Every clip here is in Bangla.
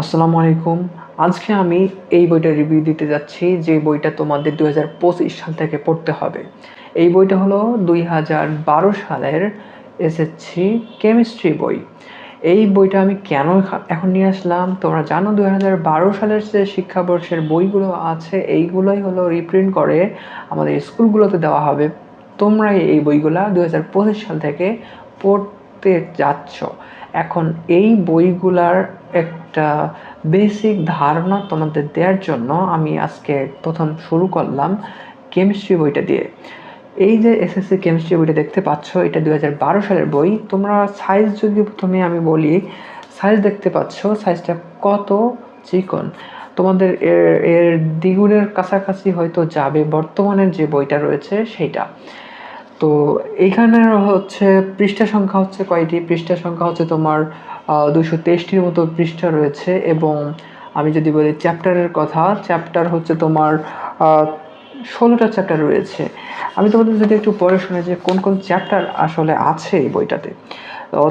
আসসালামু আলাইকুম। আজকে আমি এই বইটা রিভিউ দিতে যাচ্ছি, যে বইটা তোমাদের দুই হাজার পঁচিশ সাল থেকে পড়তে হবে। এই বইটা হলো দুই হাজার বারো সালের এসএসসি কেমিস্ট্রি বই। এই বইটা আমি কেন এখন নিয়ে আসলাম? তোমরা জানো দুই হাজার বারো সালের যে শিক্ষাবর্ষের বইগুলো আছে, এইগুলোই হলো রিপ্রিন্ট করে আমাদের স্কুলগুলোতে দেওয়া হবে। তোমরা এই বইগুলা দুই হাজার পঁচিশ সাল থেকে পড়তে যাচ্ছ। এখন এই বইগুলার একটা বেসিক ধারণা তোমাদের দেওয়ার জন্য আমি আজকে প্রথম শুরু করলাম কেমিস্ট্রি বইটা দিয়ে। এই যে এসএসসি কেমিস্ট্রি বইটা দেখতে পাচ্ছ, এটা দু হাজার বারো সালের বই। তোমরা সাইজ যদি প্রথমে আমি বলি সাইজ দেখতে পাচ্ছ সাইজটা কত? চিকন। তোমাদের এর এর দ্বিগুণের কাছাকাছি হয়তো যাবে বর্তমানের যে বইটা রয়েছে, সেইটা। তো এইখানে হচ্ছে পৃষ্ঠা সংখ্যা হচ্ছে কয়টি? পৃষ্ঠা সংখ্যা হচ্ছে তোমার দুশো তেইশটির মতো পৃষ্ঠা রয়েছে এবং আমি যদি বলি চ্যাপ্টারের কথা, চ্যাপ্টার হচ্ছে তোমার ষোলোটা চ্যাপ্টার রয়েছে। আমি তোমাদের যদি একটু পড়ে শুনে যে কোন কোন চ্যাপ্টার আসলে আছে এই বইটাতে।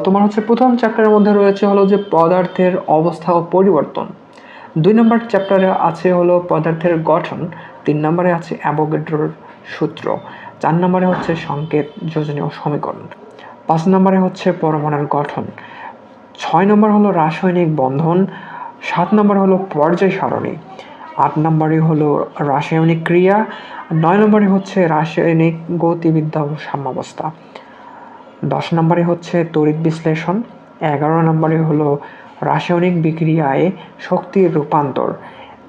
তোমার হচ্ছে প্রথম চ্যাপ্টারের মধ্যে রয়েছে হলো যে পদার্থের অবস্থা ও পরিবর্তন। দুই নম্বর চ্যাপ্টারে আছে হলো পদার্থের গঠন, তিন নম্বরে আছে অ্যাভোগেড্রোর সূত্র, চার নম্বরে হচ্ছে সংকেত যোজনীয় সমীকরণ, পাঁচ নম্বরে হচ্ছে পরমাণুর গঠন, ছয় নম্বর হলো রাসায়নিক বন্ধন, সাত নম্বর হলো পর্যায় সারণী, আট নম্বরে হলো রাসায়নিক ক্রিয়া, নয় নম্বরে হচ্ছে রাসায়নিক গতিবিদ্যা ও সাম্যাবস্থা, দশ নম্বরে হচ্ছে তড়িৎ বিশ্লেষণ, এগারো নম্বরে হলো রাসায়নিক বিক্রিয়ায় শক্তির রূপান্তর।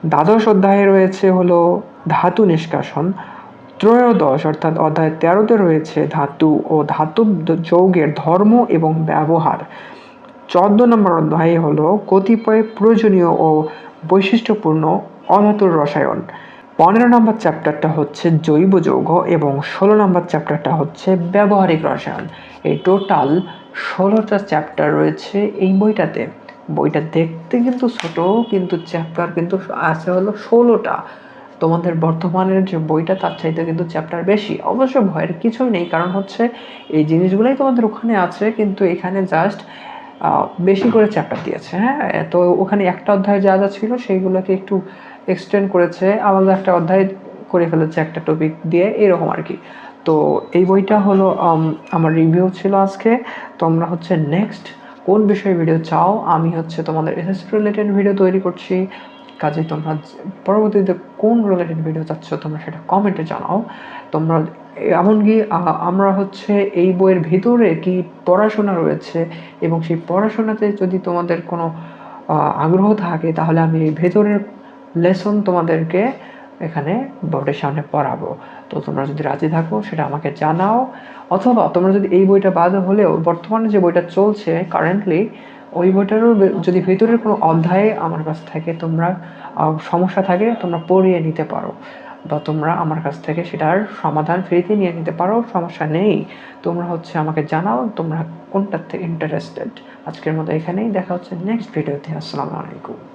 দ্বাদশ অধ্যায়ে রয়েছে হলো ধাতু নিষ্কাশন। ত্রয়োদশ অর্থাৎ অধ্যায় তেরোতে রয়েছে ধাতু ও ধাতু যৌগের ধর্ম এবং ব্যবহার। চোদ্দ নম্বর অধ্যায়ে হলো কতিপয় প্রয়োজনীয় ও বৈশিষ্ট্যপূর্ণ অধাতুর রসায়ন। পনেরো নম্বর চ্যাপ্টারটা হচ্ছে জৈব যৌগ এবং ষোলো নম্বর চ্যাপ্টারটা হচ্ছে ব্যবহারিক রসায়ন। এই টোটাল ষোলোটা চ্যাপ্টার রয়েছে এই বইটাতে। বইটা দেখতে কিন্তু ছোট, কিন্তু চ্যাপ্টার কিন্তু আছে হলো ষোলোটা। তোমাদের বর্তমানের যে বইটা, তার চাইতে কিন্তু চ্যাপ্টার বেশি। অবশ্য ভয়ের কিছুই নেই, কারণ হচ্ছে এই জিনিসগুলোই তোমাদের ওখানে আছে, কিন্তু এখানে জাস্ট বেশি করে চ্যাপ্টার দিয়েছে হ্যাঁ? তো ওখানে একটা অধ্যায় যা যা ছিল সেইগুলোকে একটু এক্সটেন্ড করেছে, আলাদা একটা অধ্যায় করে ফেলেছে একটা টপিক দিয়ে, এরকম আর কি। তো এই বইটা হলো আমার রিভিউ ছিল আজকে। তোমরা হচ্ছে নেক্সট কোন বিষয়ে ভিডিও চাও, আমি হচ্ছে তোমাদের এসএসসি রিলেটেড ভিডিও তৈরি করছি। কাজে তোমরা পরবর্তীতে কোন রিলেটেড ভিডিও চাচ্ছ, তোমরা সেটা কমেন্টে জানাও। তোমরা, এমনকি আমরা হচ্ছে এই বইয়ের ভিতরে কি পড়াশোনা রয়েছে এবং সেই পড়াশোনাতে যদি তোমাদের কোনো আগ্রহ থাকে, তাহলে আমি এই ভেতরের লেসন তোমাদেরকে এখানে বোর্ডের সামনে পড়াবো। তো তোমরা যদি রাজি থাকো, সেটা আমাকে জানাও। অথবা তোমরা যদি এই বইটা বাদ হলেও বর্তমানে যে বইটা চলছে কারেন্টলি ওই বইটারও যদি ভিতরের কোনো অধ্যায়ে আমার কাছ থেকে তোমরা সমস্যা থাকে, তোমরা পড়িয়ে নিতে পারো। বা তোমরা আমার কাছ থেকে সেটার সমাধান ফ্রিতে নিয়ে নিতে পারো, সমস্যা নেই। তোমরা হচ্ছে আমাকে জানাও, তোমরা কোনটাতে ইন্টারেস্টেড আজকের মতো এখানেই, দেখা হচ্ছে নেক্সট ভিডিওতে আসসালামু আলাইকুম।